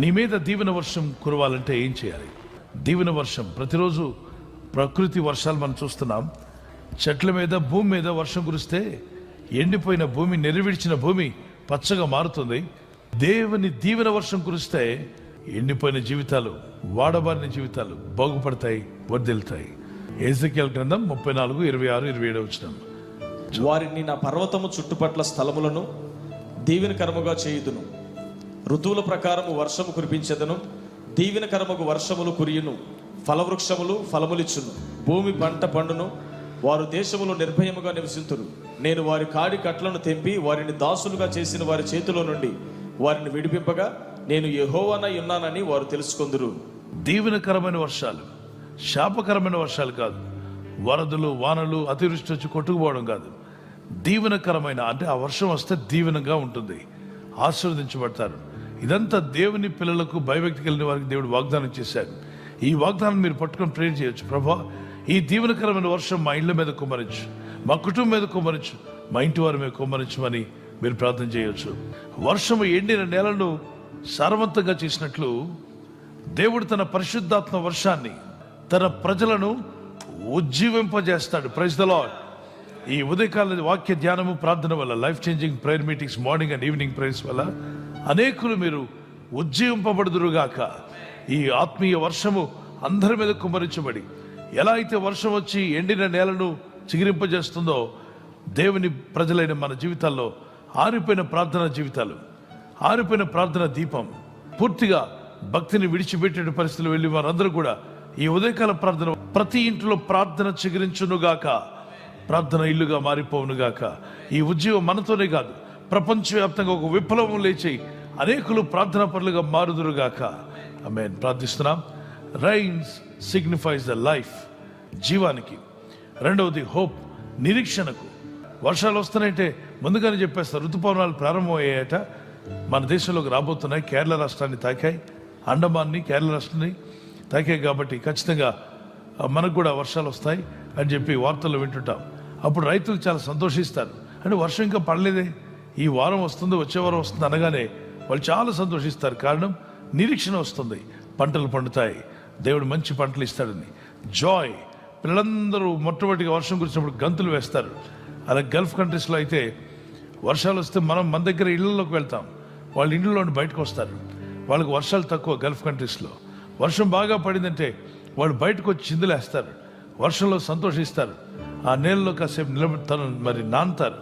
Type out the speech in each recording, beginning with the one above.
నీ మీద దీవెన వర్షం కురవాలంటే ఏం చేయాలి? దీవెన వర్షం ప్రతిరోజు ప్రకృతి వర్షాలు మనం చూస్తున్నాం. చెట్ల మీద భూమి మీద వర్షం కురిస్తే ఎండిపోయిన భూమి నెరవిడిచిన భూమి పచ్చగా మారుతుంది. దేవుని దీవెన వర్షం కురిస్తే ఎండిపోయిన జీవితాలు వాడబారిన జీవితాలు బాగుపడతాయి వర్దిల్తాయి ఏజకేల్ గ్రంథం ముప్పై నాలుగు ఇరవై ఆరు ఇరవై ఏడు వచ్చినాం వారిని నా పర్వతము చుట్టుపట్ల స్థలములను దీవెనకరముగా చేయుదును. ఋతువుల ప్రకారము వర్షము కురిపించెదను దీవెనకరముకు వర్షములు కురియును ఫలవృక్షములు ఫలములిచ్చును. భూమి పంట పండును వారు దేశములో నిర్భయముగా నివసింతురు. నేను వారి కాడి కట్లను తెంపి వారిని దాసులుగా చేసిన వారి చేతిలో నుండి వారిని విడిపింపగా నేను యహోవానై ఉన్నానని వారు తెలుసుకొందురు. దీవెనకరమైన వర్షాలు శాపకరమైన వర్షాలు కాదు. వరదలు వానలు అతివృష్టి వచ్చి కొట్టుకుపోవడం కాదు. దీవెనకరమైన అంటే ఆ వర్షం వస్తే దీవెనగా ఉంటుంది. ఆశీర్వదించబడతారు. ఇదంతా దేవుని పిల్లలకు భయభక్తి కలిగిన వారికి దేవుడు వాగ్దానం చేశాడు ఈ వాగ్దానం మీరు పట్టుకొని ప్రేర్ చేయొచ్చు. ప్రభా ఈ దీవెనకరమైన వర్షం మా ఇళ్ళ మీద కుమ్మరించు. మా కుటుంబం మీద కుమ్మరించు. మా ఇంటి వారి మీద కుమ్మరించమని మీరు ప్రార్థన చేయొచ్చు. వర్షము ఎండిన నేలను సారవంతంగా చేసినట్లు దేవుడు తన పరిశుద్ధాత్మ వర్షాన్ని తన ప్రజలను ఉజ్జీవింపజేస్తాడు. ప్రైజ్ ద లాడ్ ఈ ఉదయకాల వాక్య ధ్యానము ప్రార్థన వల్ల life changing prayer meetings morning and evening prayers వల్ల అనేకులు మీరు ఉజ్జీవింపబడుదురుగాక. ఈ ఆత్మీయ వర్షము అందరి మీద కుమరించబడి ఎలా అయితే వర్షం వచ్చి ఎండిన నేలను చిగిరింపజేస్తుందో దేవుని ప్రజలైన మన జీవితాల్లో ఆరిపోయిన ప్రార్థన జీవితాలు ఆరిపోయిన ప్రార్థన దీపం పూర్తిగా భక్తిని విడిచిపెట్టే పరిస్థితులు వెళ్ళి వారందరూ కూడా ఈ ఉదయకాల ప్రార్థన ప్రతి ఇంట్లో ప్రార్థన చిగురించునుగాక. ప్రార్థన ఇల్లుగా మారిపోవునుగాక. ఈ ఉద్యోగం మనతోనే కాదు ప్రపంచవ్యాప్తంగా ఒక విప్లవం లేచి అనేకులు ప్రార్థన పనులుగా మారుదురుగాక. ఆమె ప్రార్థిస్తున్నాం. రైన్స్ సిగ్నిఫైస్ ద లైఫ్ జీవానికి. రెండవది హోప్ నిరీక్షణకు. వర్షాలు వస్తున్నాయంటే ముందుగానే చెప్పేస్తారు ఋతుపవనాలు ప్రారంభమయ్యాయట. మన దేశంలోకి రాబోతున్నాయి కేరళ రాష్ట్రాన్ని తాకాయి. అండమాన్ని కేరళ రాష్ట్రాన్ని తాకాయి కాబట్టి ఖచ్చితంగా మనకు కూడా వర్షాలు వస్తాయి అని చెప్పి వార్తల్లో వింటుంటాం. అప్పుడు రైతులు చాలా సంతోషిస్తారు. అంటే వర్షం ఇంకా పడలేదే. ఈ వారం వస్తుంది వచ్చే వారం వస్తుంది అనగానే వాళ్ళు చాలా సంతోషిస్తారు. కారణం నిరీక్షణ వస్తుంది. పంటలు పండుతాయి. దేవుడు మంచి పంటలు ఇస్తాడని. జాయ్ పిల్లలందరూ మొట్టమొదటిగా వర్షం కురిసినప్పుడు గంతులు వేస్తారు. అలా గల్ఫ్ కంట్రీస్లో అయితే వర్షాలు వస్తే మనం మన దగ్గర ఇళ్ళలోకి వెళ్తాం. వాళ్ళ ఇంట్లో బయటకు వస్తారు. వాళ్ళకి వర్షాలు తక్కువ గల్ఫ్ కంట్రీస్లో. వర్షం బాగా పడిందంటే వాళ్ళు బయటకు వచ్చి చిందులేస్తారు వర్షంలో సంతోషిస్తారు. ఆ నీళ్ళలో కాసేపు నిలబెడతాను మరి నానుతారు.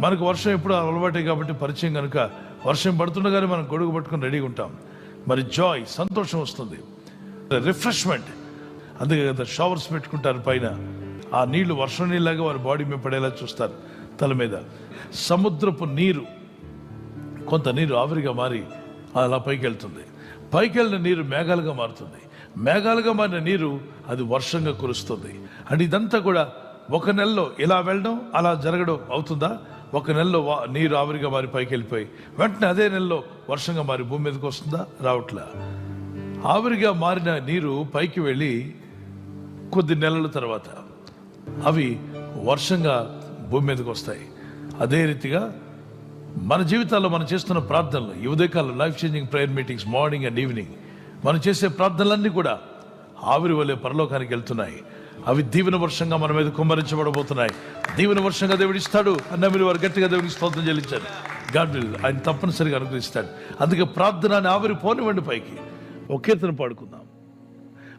మనకు వర్షం ఎప్పుడూ అలవాటే కాబట్టి పరిచయం కనుక వర్షం పడుతుండగానే మనం గొడుగు పట్టుకొని రెడీగా ఉంటాం. మరి జాయ్ సంతోషం వస్తుంది. రిఫ్రెష్మెంట్ అందుకే కదా షవర్స్ పెట్టుకుంటారు పైన. ఆ నీళ్ళు వర్షం నీళ్ళగా వారి బాడీ మీద పడేలా చూస్తారు తల మీద. సముద్రపు నీరు కొంత నీరు ఆవిరిగా మారి అలా పైకి వెళ్తుంది. పైకి వెళ్ళిన నీరు మేఘాలుగా మారుతుంది. మేఘాలుగా మారిన నీరు అది వర్షంగా కురుస్తుంది. అండ్ ఇదంతా కూడా ఒక నెలలో ఇలా వెళ్ళడం అలా జరగడం అవుతుందా? ఒక నెలలో వా- నీరు ఆవిరిగా మారి పైకి వెళ్ళిపోయి వెంటనే అదే నెలలో వర్షంగా మారి భూమి మీదకి వస్తుందా? రావట్లా. ఆవిరిగా మారిన నీరు పైకి వెళ్ళి కొద్ది నెలల తర్వాత అవి వర్షంగా భూమి మీదకి వస్తాయి. అదే రీతిగా మన జీవితాల్లో మనం చేస్తున్న ప్రార్థనలు ఈ ఉదయకాలం life changing prayer meetings morning and evening మనం చేసే ప్రార్థనలన్నీ కూడా ఆవిరి వల్లే పరలోకానికి వెళ్తున్నాయి. అవి దీవెన వర్షంగా మన మీద కుమ్మరించబడబోతున్నాయి. దీవెన వర్షంగా దేవుడిస్తాడు అన్న మీరు వారు గట్టిగా దేవుడికి స్తోత్రం చెల్లించారు గాడ్ విల్ ఆయన తప్పనిసరిగా అనుగ్రహిస్తాడు. అందుకే ప్రార్థన అని ఆవిరి పోనివ్వండి పైకి. ఒక కీర్తన పాడుకుందాం.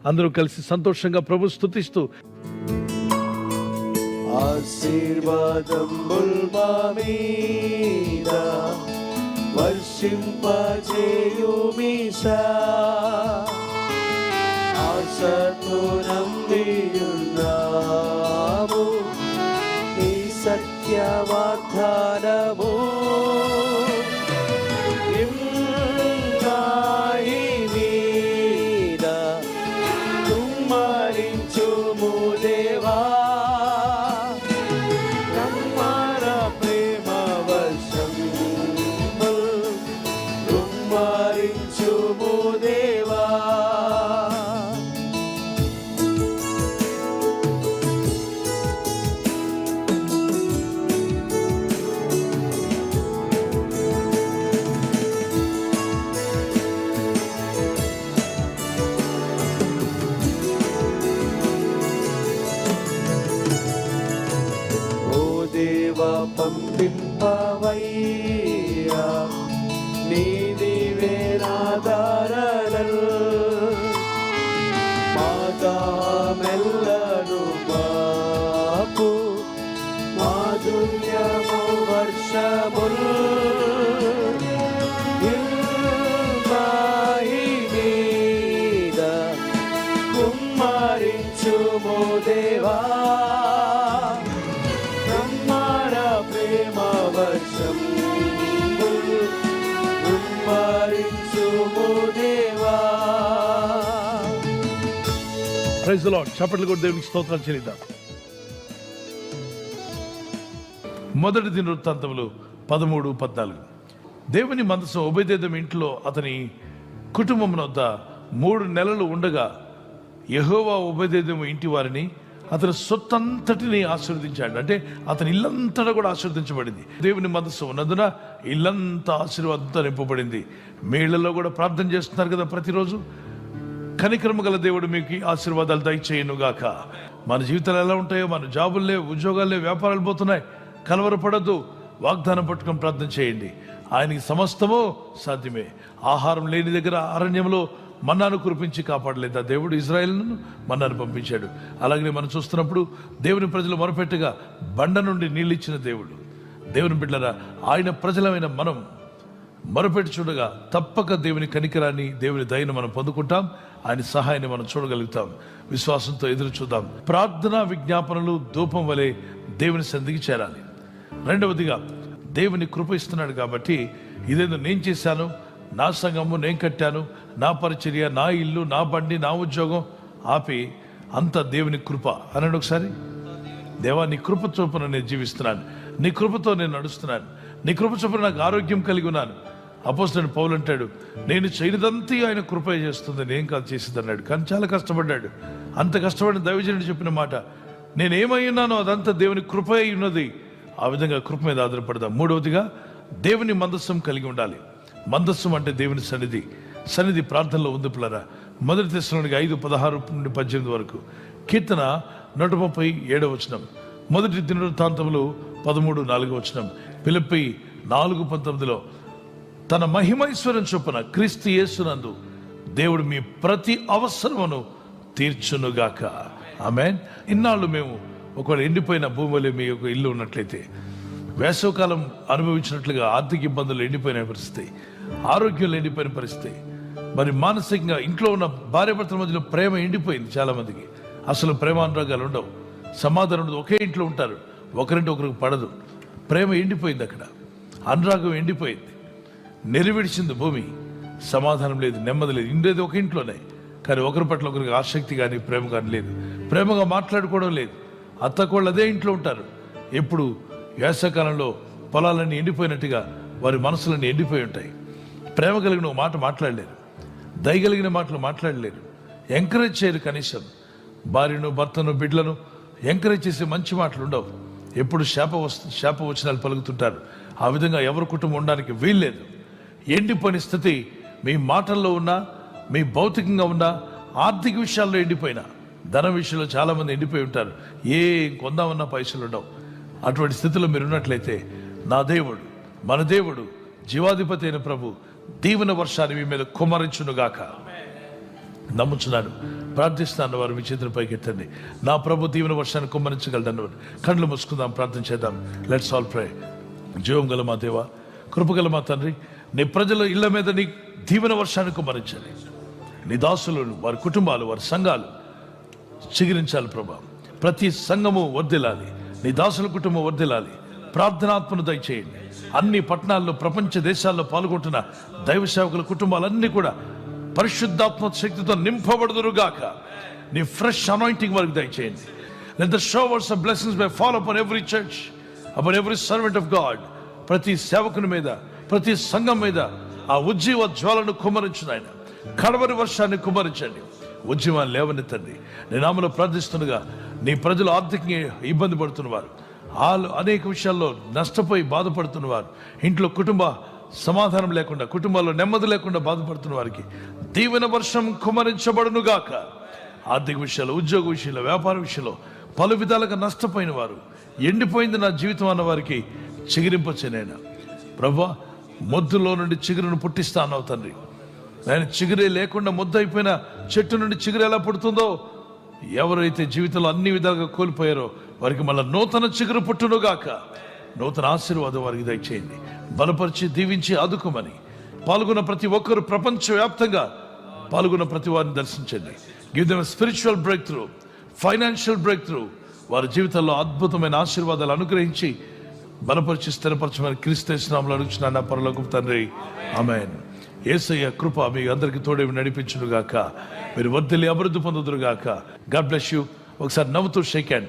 అందరూ కలిసి సంతోషంగా ప్రభు స్తుతిస్తూ. ఆశీర్వాదం మా ఆశతో నమ్మియున్నాము നിത്യവാഗ്ദാനമോ పంపింపవయ్యా నీది వేనాదారణల్ ప్రైజ్ లాడ్ చప్పట్లు కూడా దేవునికి స్తోత్రాలు చెల్లిద్దాం. మొదటి దినవృత్తాంతములు పదమూడు పద్నాలుగు. దేవుని మనసు ఉభయదేదం ఇంట్లో అతని కుటుంబం వద్ద మూడు నెలలు ఉండగా యహోవా ఉభయదేదము ఇంటి వారిని అతని సొత్తంతటిని ఆశీర్వదించాడు. అంటే అతని ఇల్లంతటా కూడా ఆశీర్వదించబడింది. దేవుని మనస్సు ఉన్నందున ఇల్లంతా ఆశీర్వాదంతో నింపబడింది. మేళ్ళలో కూడా ప్రార్థన చేస్తున్నారు కదా ప్రతిరోజు. కనికరము గల దేవుడు మీకు ఈ ఆశీర్వాదాలు దయచేయనుగాక. మన జీవితాలు ఎలా ఉంటాయో మన జాబులు లేవు ఉద్యోగాలు లేవు వ్యాపారాలు పోతున్నాయి. కలవరపడద్దు వాగ్దానం పట్టుకొని ప్రార్థన చేయండి. ఆయనకి సమస్తము సాధ్యమే. ఆహారం లేని దగ్గర అరణ్యంలో మన్నాను కురిపించి కాపాడలేదా? దేవుడు ఇజ్రాయెల్ను మన్నాను పంపించాడు. అలాగే మనం చూస్తున్నప్పుడు దేవుని ప్రజలు మొరపెట్టుగా బండ నుండి నీళ్ళిచ్చిన దేవుడు. దేవుని బిడ్డరా ఆయన ప్రజలమైన మనం మొరపెట్టుచుండగా తప్పక దేవుని కనికరాన్ని దేవుని దయను మనం పొందుకుంటాం. ఆయన సహాయాన్ని మనం చూడగలుగుతాం. విశ్వాసంతో ఎదురు చూద్దాం. ప్రార్థనా విజ్ఞాపనలు ధూపం వలె దేవుని సంధికి చేరాలి. రెండవదిగా దేవుని కృప ఇస్తున్నాడు కాబట్టి ఇదేదో నేను చేశాను నా సంఘము నేను కట్టాను నా పరిచర్య నా ఇల్లు నా బండి నా ఉద్యోగం ఆపి అంత దేవుని కృప. అనండి ఒకసారి. దేవా నీ కృప చొప్పున నేను జీవిస్తున్నాను. నీ కృపతో నేను నడుస్తున్నాను. నీ కృప చొప్పున నాకు ఆరోగ్యం కలిగి ఉన్నాను. అపోజిట్ పౌలు అంటాడు నేను చేయనిదంతా ఆయన కృప చేస్తుంది నేను కాదు చేసేది అన్నాడు. కానీ చాలా కష్టపడ్డాడు. అంత కష్టపడిన దైవజనుడు చెప్పిన మాట నేను ఉన్నానో అదంతా దేవుని కృప ఉన్నది. ఆ విధంగా కృప మీద ఆధారపడదాం. మూడవదిగా దేవుని మందస్సం కలిగి ఉండాలి. మందస్సం అంటే దేవుని సన్నిధి. సన్నిధి ప్రార్థనలో ఉంది పిల్లరా. మొదటి తెశలోనికి ఐదు పదహారు నుండి పద్దెనిమిది వరకు. కీర్తన నూట ముప్పై ఏడవ వచనం. మొదటి దినవృత్తాంతములు పదమూడు నాలుగవ వచనం. పిలిపి నాలుగు పంతొమ్మిదిలో తన మహిమైశ్వరం చొప్పున క్రీస్తు యేసునందు దేవుడు మీ ప్రతి అవసరమును తీర్చునుగాక. ఆమె ఇన్నాళ్ళు మేము ఒకవేళ ఎండిపోయిన భూమిలో మీ యొక్క ఇల్లు ఉన్నట్లయితే వేసవకాలం అనుభవించినట్లుగా ఆర్థిక ఇబ్బందులు ఎండిపోయిన పరిస్థితి ఆరోగ్యం ఎండిపోయిన పరిస్థితి మరి మానసికంగా ఇంట్లో ఉన్న భార్యాభర్తల మధ్యలో ప్రేమ ఎండిపోయింది చాలామందికి. అసలు ప్రేమానురాగాలు ఉండవు. సమాధానం ఉండదు. ఒకే ఇంట్లో ఉంటారు. ఒకరింటి ఒకరికి పడదు. ప్రేమ ఎండిపోయింది అక్కడ. అనురాగం ఎండిపోయింది. నెరవేర్చింది భూమి. సమాధానం లేదు నెమ్మది లేదు. ఉండేది ఒక ఇంట్లోనే. కానీ ఒకరి పట్ల ఒకరికి ఆసక్తి కానీ ప్రేమ కానీ లేదు. ప్రేమగా మాట్లాడుకోవడం లేదు. అత్తకోళ్ళు అదే ఇంట్లో ఉంటారు. ఎప్పుడు వేసవకాలంలో పొలాలన్నీ ఎండిపోయినట్టుగా వారి మనసులన్నీ ఎండిపోయి ఉంటాయి. ప్రేమ కలిగిన ఒక మాట మాట్లాడలేరు. దయగలిగిన మాటలు మాట్లాడలేరు. ఎంకరేజ్ చేయరు కనీసం. భార్యను భర్తను బిడ్డలను ఎంకరేజ్ చేసే మంచి మాటలు ఉండవు. ఎప్పుడు శాప వస్తు శాప వచనాలు పలుకుతుంటారు. ఆ విధంగా ఎవరి కుటుంబం ఉండడానికి వీల్లేదు. ఎండిపోయిన స్థితి మీ మాటల్లో ఉన్నా మీ భౌతికంగా ఉన్నా ఆర్థిక విషయాల్లో ఎండిపోయినా ధన విషయంలో చాలామంది ఎండిపోయి ఉంటారు. ఏ కొందామన్నా పైసలు ఉండవు. అటువంటి స్థితిలో మీరు ఉన్నట్లయితే నా దేవుడు మన దేవుడు జీవాధిపతి అయిన ప్రభు దీవెన వర్షాన్ని మీ మీద కుమరించునుగాక. నమ్ముచున్నాను. ప్రార్థిస్తాను వారు మీ చేతుల పైకి ఎత్తండి. నా ప్రభు దీవెన వర్షాన్ని కుమ్మరించగలడను కళ్ళు మూసుకుందాం ప్రార్థన చేద్దాం. లెట్స్ ఆల్ ప్రే జీవం గల మా దేవ కృపగల మా తండ్రి నీ ప్రజల ఇళ్ళ మీద నీ దీవెన వర్షాన్ని కుమరించాలి నీ దాసులు వారి కుటుంబాలు వారి సంఘాలు చిగిరించాలి ప్రభా. ప్రతి సంఘము వర్దిలాలి నీ దాసుల కుటుంబం వర్దిలాలి ప్రార్థనాత్మను దయచేయండి. అన్ని పట్టణాల్లో ప్రపంచ దేశాల్లో పాల్గొంటున్న దైవ సేవకుల కుటుంబాలన్నీ కూడా పరిశుద్ధాత్మ శక్తితో నింపబడుదురుగాక. నీ ఫ్రెష్ అనాయింటింగ్ వారికి దయచేయండి. Let the showers of blessings by follow upon every church upon every servant of God ప్రతి సేవకుని మీద ప్రతి సంఘం మీద ఆ ఉజ్జీవ జ్వాలను కుమరించిన ఆయన కడవరి వర్షాన్ని కుమరించండి ఉద్యమాన్ని లేవనెత్తండి నేను నామలో ప్రార్థిస్తుండగా నీ ప్రజలు ఆర్థికంగా ఇబ్బంది పడుతున్నవారు. వాళ్ళు అనేక విషయాల్లో నష్టపోయి బాధపడుతున్నవారు. ఇంట్లో కుటుంబ సమాధానం లేకుండా కుటుంబాల్లో నెమ్మది లేకుండా బాధపడుతున్న వారికి దీవెన వర్షం కుమరించబడునుగాక ఆర్థిక విషయాలు ఉద్యోగ విషయంలో వ్యాపార విషయంలో పలు విధాలుగా నష్టపోయిన వారు. ఎండిపోయింది నా జీవితం అన్న వారికి చిగిరింపచ్చేనైనా ప్రభా మొద్దులో నుండి చిగురును పుట్టిస్తాను తండ్రి. నేను చిగురే లేకుండా ముద్ద అయిపోయిన చెట్టు నుండి చిగురు ఎలా పుడుతుందో? ఎవరైతే జీవితంలో అన్ని విధాలుగా కోల్పోయారో వారికి మళ్ళీ నూతన చిగురు పుట్టునుగాక నూతన ఆశీర్వాదం వారికి దయచేయండి. బలపరిచి దీవించి ఆదుకోమని. పాల్గొన్న ప్రతి ఒక్కరు ప్రపంచవ్యాప్తంగా పాల్గొన్న ప్రతి వారిని దర్శించండి. Give them spiritual breakthrough financial breakthrough వారి జీవితంలో అద్భుతమైన ఆశీర్వాదాలు అనుగ్రహించి బలపరిచి స్థిరపరచమని క్రీస్తేశ్వరంలో అడుగుచున్నా నా పరలోకి తండ్రి. ఆమెన్. ఏసయ్య కృప మీ అందరికి తోడేవి నడిపించును గాక మీరు వర్ధిల్లి అభివృద్ధి పొందుదురుగాక. God bless you. ఒకసారి నవ్వుతూ షేక్ హ్యాండ్.